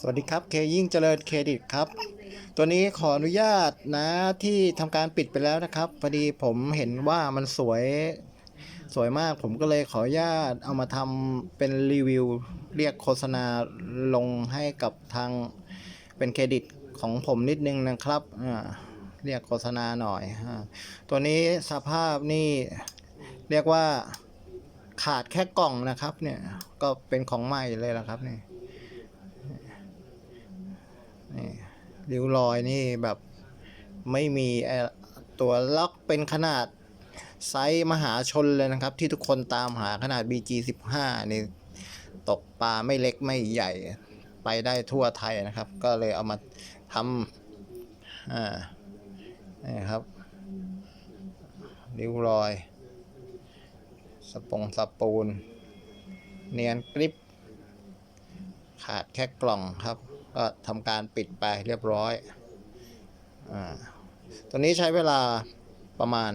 สวัสดีครับเคยิ่งเจริญเครดิตครับ ตัวนี้ขออนุญาตนะที่ทำการปิดไปแล้วนะครับพอดีผมเห็นว่ามันสวยสวยมากผมก็เลยขออนุญาตเอามาทำเป็นรีวิว เรียกโฆษณาลงให้กับทางเป็นเครดิตของผมนิดนึงนะครับเรียกโฆษณาหน่อย ตัวนี้สภาพนี่เรียกว่าขาดแค่กล่องนะครับเนี่ยก็เป็นของใหม่เลยละครับเนี่ย นี่ริ้วรอยนี่แบบไม่มีตัวล็อกเป็นขนาดไซส์มหาชนเลยนะครับ ที่ทุกคนตามหาขนาด BG 15 นี่ตกปลาไม่เล็กไม่ใหญ่ไปได้ทั่วไทยนะครับ ก็เลยเอามาทำอ่านี่ครับริ้วรอย สปงสปูน เนียนกริปขาดแค่กล่องครับ ก็ทำการปิดไปเรียบร้อยอาตัวนี้ใช้เวลาประมาณ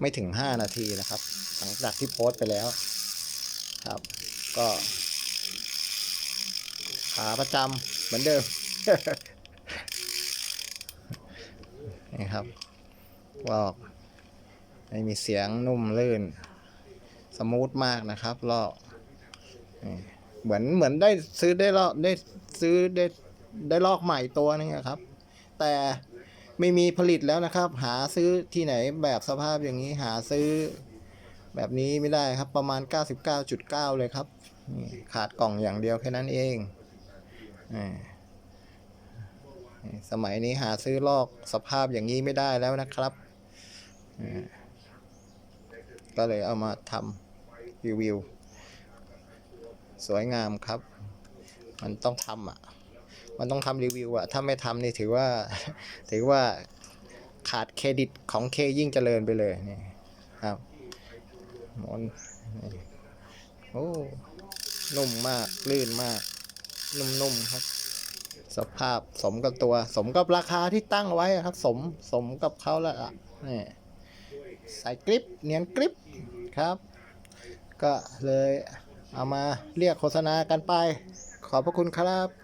ไม่ถึง 5 นาทีนะครับ หลังจากที่โพสต์ไปแล้วครับ ก็ขาประจำเหมือนเดิมนี่ครับลอกไม่มีเสียงนุ่มลื่น สมูทมากนะครับลอกนี่ เหมือนเหมือนได้ซื้อได้ลอกได้ซื้อได้ได้ลอกใหม่ตัวนึงครับ แต่ไม่มีผลิตแล้วนะครับ หาซื้อที่ไหนแบบสภาพอย่างนี้หาซื้อแบบนี้ไม่ได้ครับประมาณ 99.9 เลยครับ ขาดกล่องอย่างเดียวแค่นั้นเองสมัยนี้หาซื้อลอกสภาพอย่างนี้ไม่ได้แล้วนะครับ ก็เลยเอามาทำรีวิว สวยงามครับ มันต้องทำอะ มันต้องทำรีวิวอะ ถ้าไม่ทำนี่ถือว่า ถือว่าขาดเครดิตของเคยิ่งเจริญไปเลยนี่ครับมอนโอ้นุ่มมาก ลื่นมาก นุ่มๆครับ สภาพสมกับตัว สมกับราคาที่ตั้งไว้ครับ สมสมกับเขาแล้วอะนี่ใส่กริปเนียนกริปครับ ก็เลย เอามาเรียกโฆษณากันไป ขอบพระคุณครับ